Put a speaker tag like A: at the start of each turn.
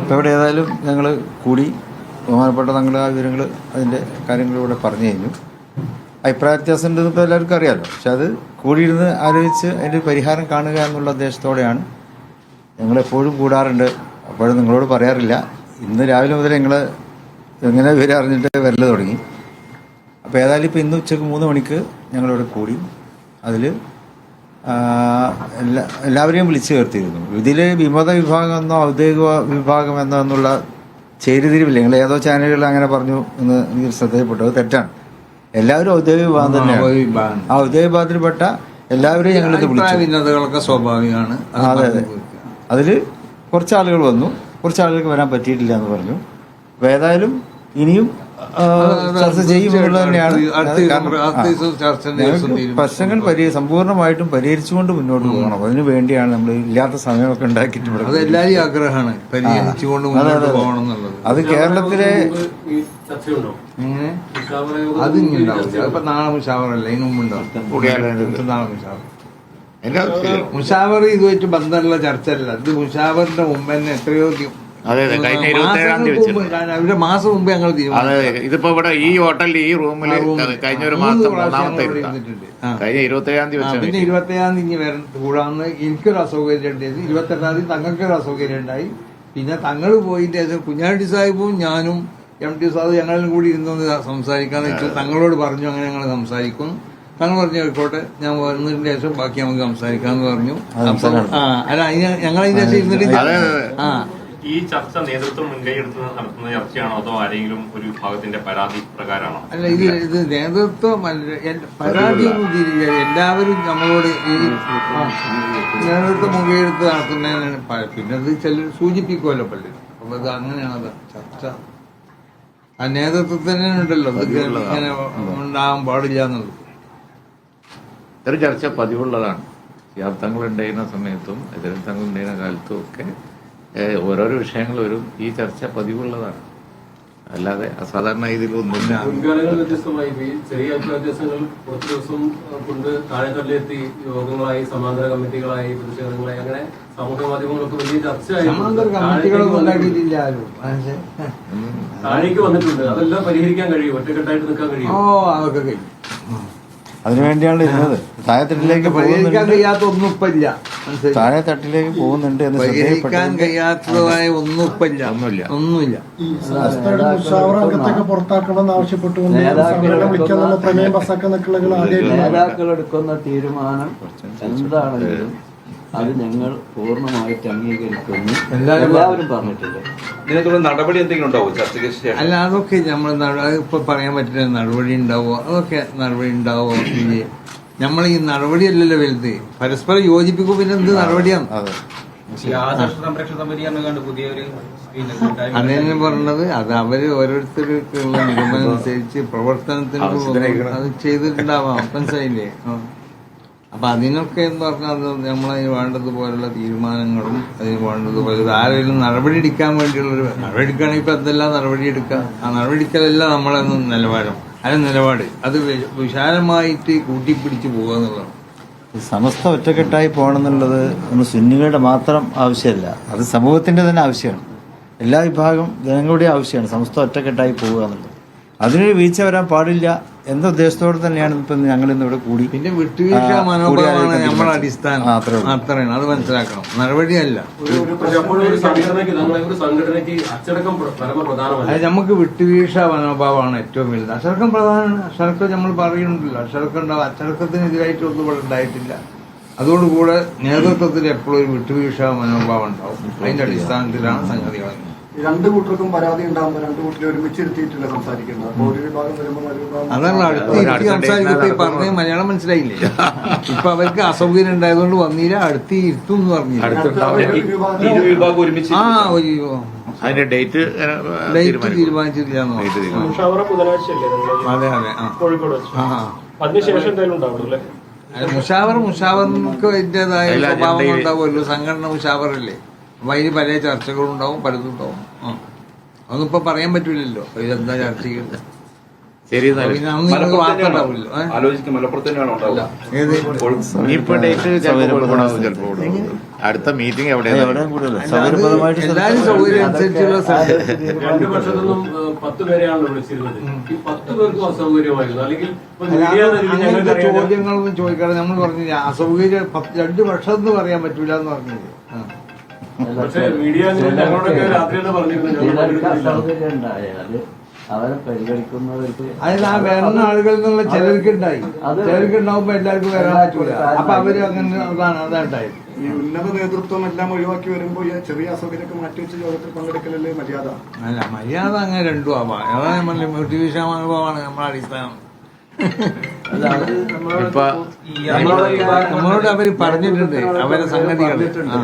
A: അപ്പോൾ ഇവിടെ ഏതായാലും ഞങ്ങൾ കൂടി ബഹുമാനപ്പെട്ട തങ്ങളുടെ ആ വിവരങ്ങൾ അതിന്റെ കാര്യങ്ങളിലൂടെ പറഞ്ഞു കഴിഞ്ഞു. അഭിപ്രായ വ്യത്യാസം ഉണ്ടെന്ന് ഇപ്പോൾ എല്ലാവർക്കും അറിയാമല്ലോ പക്ഷെ അത് കൂടിയിരുന്ന് ആലോചിച്ച് അതിന്റെ പരിഹാരം കാണുക എന്നുള്ള ഉദ്ദേശത്തോടെയാണ് ഞങ്ങളെപ്പോഴും കൂടാറുണ്ട്. അപ്പോഴും നിങ്ങളോട് പറയാറില്ല. ഇന്ന് രാവിലെ മുതൽ ഞങ്ങൾ എങ്ങനെ വിവരം അറിഞ്ഞിട്ട് വരൽ തുടങ്ങി. അപ്പോൾ ഏതായാലും ഇപ്പോൾ ഇന്ന് ഉച്ചയ്ക്ക് മൂന്ന് മണിക്ക് ഞങ്ങളിവിടെ കൂടി അതിൽ എല്ലാവരെയും വിളിച്ചു ചേർത്തിരുന്നു. ഇതിൽ വിമത വിഭാഗം എന്നോ ഔദ്യോഗിക വിഭാഗം എന്നോ എന്നുള്ള ചേരിതിരിവില്ല. നിങ്ങൾ ഏതോ ചാനലുകളിൽ അങ്ങനെ പറഞ്ഞു എന്ന് എനിക്ക് ശ്രദ്ധയിൽപ്പെട്ടത് തെറ്റാണ്. എല്ലാവരും ഔദ്യോഗിക വിഭാഗം തന്നെയാണ്.
B: വിഭാഗം.
A: ആ ഔദ്യോഗിക വിഭാഗത്തിൽപ്പെട്ട എല്ലാവരെയും ഞങ്ങളിത്
B: അഭിപ്രായ
A: വിളിച്ചു.
B: ഭിന്നതകളൊക്കെ സ്വാഭാവികമാണ്. അത്
A: അതെ അതെ. അതിൽ കുറച്ച് ആളുകൾ വന്നു. കുറച്ച് ആളുകൾക്ക് വരാൻ പറ്റിയിട്ടില്ല എന്ന് പറഞ്ഞു. അപ്പോൾ ഏതായാലും ഇനിയും ചർച്ച ചെയ്യുമ്പോൾ തന്നെയാണ്. പ്രശ്നങ്ങൾ പരി സമ്പൂർണമായിട്ടും പരിഹരിച്ചുകൊണ്ട് മുന്നോട്ട് പോകണം. അതിനു വേണ്ടിയാണ് നമ്മൾ ഇല്ലാത്ത സമയമൊക്കെ ഉണ്ടാക്കിയിട്ട് ഇവിടെ
B: അത് എല്ലാവരും ആഗ്രഹമാണ്. പരിഹരിച്ചുകൊണ്ട് മുന്നോട്ട് പോകണം എന്നുള്ളത്.
A: അത് കേരളത്തിലെ
B: അത് ഇനി ഉണ്ടാവില്ല അതിപ്പോ നാളെ മുഷാവറല്ല ഇതിന് മുമ്പ് ഉണ്ടാവും നാളെ മുഷാവർ മുഷാവർ ഇതുമായിട്ട് ബന്ധമുള്ള ചർച്ച അല്ല ഇത് മുഷാവറിന്റെ മുമ്പ് തന്നെ എത്രയോ
C: അതെ, അതെ. കഴിഞ്ഞ തീയതി
B: മാസങ്ങൾക്ക് മുമ്പ് മാസം മുമ്പ് ഞങ്ങൾ
C: അതെ
B: തീരുമാനിച്ചു
C: ഇതിപ്പോ ഇവിടെ ഈ ഹോട്ടലിൽ ഈ റൂമിൽ കഴിഞ്ഞ ഒരു മാസം
B: ഒന്നാമത്തെ
C: മൂന്നാമത്തെ. കഴിഞ്ഞ ഇരുപത്തേഴാം തീയതി
B: ആ,
C: വെച്ചാണ്
B: പിന്നെ ഇരുപത്തേഴാം തീയതി ഇനി വര കൂടാന്ന് എനിക്കൊരു അസൗകര്യം ഉണ്ടായത് ഇരുപത്തെട്ടാം തീയതി തങ്ങൾക്കൊരു അസൗകര്യം ഉണ്ടായി. പിന്നെ തങ്ങൾ പോയിട്ട് ശേഷം കുഞ്ഞാണ്ടി സാഹിബും ഞാനും എം ടി സാഹിബ് ഞങ്ങളും കൂടി ഇരുന്നൊന്ന് സംസാരിക്കാന്ന് വെച്ചാൽ തങ്ങളോട് പറഞ്ഞു അങ്ങനെ ഞങ്ങൾ സംസാരിക്കും. തങ്ങൾ പറഞ്ഞു ആയിക്കോട്ടെ ഞാൻ വന്നതിന് ശേഷം ബാക്കി നമുക്ക് സംസാരിക്കാന്ന് പറഞ്ഞു. അപ്പൊ ആ അല്ല അതിന് ഞങ്ങൾ അതിന് ശേഷം ഇരുന്നിട്ട്
C: അതെ, അതെ.
B: ആ
D: ഈ ചർച്ച നേതൃത്വം മുൻകൈ എടുത്ത് നടത്തുന്ന ചർച്ചയാണോ അതോ ആരെങ്കിലും ഒരു വിഭാഗത്തിന്റെ പരാതി പ്രകാരമാണോ?
B: അല്ല ഇത് ഇത് നേതൃത്വം പരാതി എല്ലാവരും നമ്മളോട് ഈ നേതൃത്വം നേതൃത്വം എടുത്ത് നടത്തുന്നതിനാണ് പിന്നെ അത് ചിലർ സൂചിപ്പിക്കുമല്ലോ പള്ളി അപ്പൊ അത് അങ്ങനെയാണത് ചർച്ച. ആ നേതൃത്വത്തിന് ഉണ്ടല്ലോ ഇങ്ങനെ ഉണ്ടാകാൻ പാടില്ല എന്നുള്ളത്.
C: ഇത്തരം ചർച്ച പതിവുള്ളതാണ്. യാത്രങ്ങൾ ഉണ്ടായിരുന്ന സമയത്തും എതിരത്തങ്ങൾ ഉണ്ടായിരുന്ന കാലത്തും ഒക്കെ ഓരോരോ വിഷയങ്ങൾ വരും ഈ ചർച്ച പതിവുള്ളതാണ്. അല്ലാതെ അസാധാരണ ഇതിൽ
E: ഒന്നും വ്യത്യസ്തമായി. ഈ ചെറിയ അഭിപ്രായ വ്യത്യാസങ്ങൾ കുറച്ച് ദിവസം കൊണ്ട് താഴെ തള്ളിയെത്തി യോഗങ്ങളായി സമാന്തര കമ്മിറ്റികളായി പ്രതിഷേധങ്ങളായി അങ്ങനെ സാമൂഹ്യ മാധ്യമങ്ങളൊക്കെ വലിയ ചർച്ചയായി. താഴേക്ക് വന്നിട്ടുണ്ട്. അതെല്ലാം പരിഹരിക്കാൻ കഴിയും. ഒറ്റക്കെട്ടായിട്ട് നിൽക്കാൻ കഴിയും.
B: ഓ അതൊക്കെ
A: അതിനുവേണ്ടിയാണ് ഇരുന്നത്. താഴെ തട്ടിലേക്ക്
B: പരിഹരിക്കാൻ കഴിയാത്ത ഒന്നും ഇപ്പൊ ഇല്ല.
A: താഴെ തട്ടിലേക്ക് പോകുന്നുണ്ട് എന്ന്
B: പരിഹരിക്കാൻ കഴിയാത്തതായ ഒന്നും
C: ഒന്നുമില്ല.
B: ഒന്നുമില്ല.
F: നേതാക്കൾ എടുക്കുന്ന തീരുമാനം എന്താണെങ്കിലും അത് ഞങ്ങൾ പൂർണമായിട്ട് അംഗീകരിക്കുന്നു.
B: എല്ലാവരും
F: പറഞ്ഞിട്ടുണ്ട്
G: നടപടി എന്തെങ്കിലും ഉണ്ടാവും? ചർച്ചയ്ക്ക് ശേഷം.
B: അല്ല അതൊക്കെ നമ്മൾ ഇപ്പൊ പറയാൻ പറ്റില്ല. നടപടി ഉണ്ടാവോ? അതൊക്കെ നടപടി ഉണ്ടാവോ? നമ്മൾ ഈ നടപടിയല്ലല്ലോ വലുത്. പരസ്പരം യോജിപ്പിക്കും പിന്നെ എന്ത് നടപടിയാണ്?
A: അതെ.
B: അതന്നെ പറഞ്ഞത് അത് അവർ ഓരോരുത്തർക്കുള്ള നിഗമനം അനുസരിച്ച് പ്രവർത്തനത്തിന് അത് ചെയ്തിട്ടുണ്ടാവാം. മനസ്സിലായില്ലേ. അപ്പൊ അതിനൊക്കെ എന്ന് പറഞ്ഞാൽ അത് നമ്മളതിന് വേണ്ടതുപോലുള്ള തീരുമാനങ്ങളും അതിന് വേണ്ടതുപോലെ ആരെങ്കിലും നടപടി എടുക്കാൻ വേണ്ടിയുള്ളൊരു നടപടി എടുക്കുകയാണെങ്കിൽ ഇപ്പൊ എന്തെല്ലാം നടപടി എടുക്കാം? ആ നടപടി എടുക്കലല്ല നമ്മളെന്ന് നിലവാരം. അല്ല നിലപാട് അത് വിശാലമായിട്ട് കൂട്ടിപ്പിടിച്ച് പോകുക എന്നുള്ളതാണ്.
A: സമസ്ത ഒറ്റക്കെട്ടായി പോകണമെന്നുള്ളത് ഒന്ന് സുന്നികളുടെ മാത്രം ആവശ്യമല്ല. അത് സമൂഹത്തിന്റെ തന്നെ ആവശ്യമാണ്. എല്ലാ വിഭാഗം ജനങ്ങളുടെയും ആവശ്യമാണ് സമസ്ത ഒറ്റക്കെട്ടായി പോവുക എന്നുള്ളത്. അതിനൊരു വീഴ്ച വരാൻ പാടില്ല. എന്ന ഉദ്ദേശത്തോടെ തന്നെയാണ് ഇപ്പം ഞങ്ങൾ ഇന്ന് ഇവിടെ കൂടി.
B: പിന്നെ വിട്ടുവീഴ്ച മനോഭാവമാണ് നമ്മുടെ അടിസ്ഥാനം. അത്രയാണ് അത് മനസ്സിലാക്കണം. നടപടിയല്ല. അത് നമുക്ക് വിട്ടുവീഴ്ച മനോഭാവമാണ് ഏറ്റവും വലുത്. അച്ചടക്കം പ്രധാനമാണ് അച്ചടക്കം നമ്മൾ പറയുന്നുണ്ടല്ലോ. അച്ചടക്കം ഉണ്ടാവും അച്ചടക്കത്തിനെതിരായിട്ടൊന്നും ഇവിടെ ഉണ്ടായിട്ടില്ല. അതോടുകൂടെ നേതൃത്വത്തിൽ എപ്പോഴും ഒരു വിട്ടുവീഴ്ച മനോഭാവം ഉണ്ടാവും. അതിന്റെ അടിസ്ഥാനത്തിലാണ് സംഗതികൾ
H: രണ്ട് കൂട്ടർക്കും പരാതി ഉണ്ടാകുമ്പോൾ രണ്ട് കൂട്ടരെ ഒരുമിച്ച് ഇരുത്തിയിട്ടില്ല സംസാരിക്കുന്നത് അപ്പോൾ ഒരു വിഭാഗം വരുമ്പോൾ ഒരു വിഭാഗം
B: അതാണ് അടുത്ത് ഇരുത്തി സംസാരിക്കട്ടെ പറഞ്ഞ മലയാളം മനസ്സിലായില്ലേ? ഇപ്പൊ അവർക്ക് അസൗകര്യം ഉണ്ടായതുകൊണ്ട് വന്നില്ല അടുത്ത് ഇരുത്തും എന്ന്
G: ഒരുമിച്ച്
B: ആ ഒരു
C: അതിന്റെ ഡേറ്റ്
B: ഡേറ്റ് തീരുമാനിച്ചിട്ടില്ല പറഞ്ഞു. അതെ അതെ ആ.
E: അതിനുശേഷം എന്തായാലും ഉണ്ടാവും അല്ലേ?
B: അല്ല, മുഷാവർ മുഷാവർക്ക്
C: അതിന്റെതായ
B: സ്വഭാവം ഉണ്ടാവുമല്ലോ. സംഘടന മുഷാവറല്ലേ? അപ്പൊ അതിന് പല ചർച്ചകളും ഉണ്ടാവും പലതും ഉണ്ടാവും. ആ. അതൊന്നും ഇപ്പൊ പറയാൻ പറ്റൂലല്ലോ. ഇതെന്താ ചർച്ച ചെയ്യുന്നത്
C: ശരി. അടുത്ത മീറ്റിംഗ് എവിടെയാണ്
B: എല്ലാവരും സൗകര്യം അനുസരിച്ചുള്ള
E: രണ്ട് പത്ത് വിളിച്ചിരുന്നത്. ഈ പത്ത് പേർക്കും അസൗകര്യമായിരുന്നു. അല്ലെങ്കിൽ
B: അങ്ങനത്തെ ചോദ്യങ്ങളൊന്നും ചോദിക്കാതെ നമ്മൾ പറഞ്ഞില്ല അസൗകര്യം രണ്ടു രണ്ട് വർഷം എന്ന് പറയാൻ പറ്റൂല എന്ന് പറഞ്ഞത്
E: പറഞ്ഞിരുന്നു.
F: അവരെ പരിഗണിക്കുന്നവർക്ക്
B: അതിന് ആ വരുന്ന ആളുകളിൽ നിന്നുള്ള ചിലർക്ക് ഉണ്ടായി ചിലർക്ക് ഉണ്ടാവുമ്പോ എല്ലാവർക്കും വരാൻ പറ്റൂല അപ്പൊ അവർ അങ്ങനെ അതാണ് അതാണ്ടായത്.
H: ഈ ഉന്നത നേതൃത്വം എല്ലാം ഒഴിവാക്കി വരുമ്പോ ഈ ചെറിയ അസൗകര്യമൊക്കെ മാറ്റിവെച്ച് യോഗത്തിൽ പങ്കെടുക്കലല്ലേ മര്യാദ?
B: അല്ല മര്യാദ അങ്ങനെ രണ്ടും ആവാം. അതാണ് നമ്മളെ മോട്ടിവേഷൻ അനുഭവമാണ് നമ്മുടെ അടിസ്ഥാനം
F: നമ്മളോട്
B: അവർ പറഞ്ഞിട്ടുണ്ട്. അവരെ സംഗതികൾ ആ.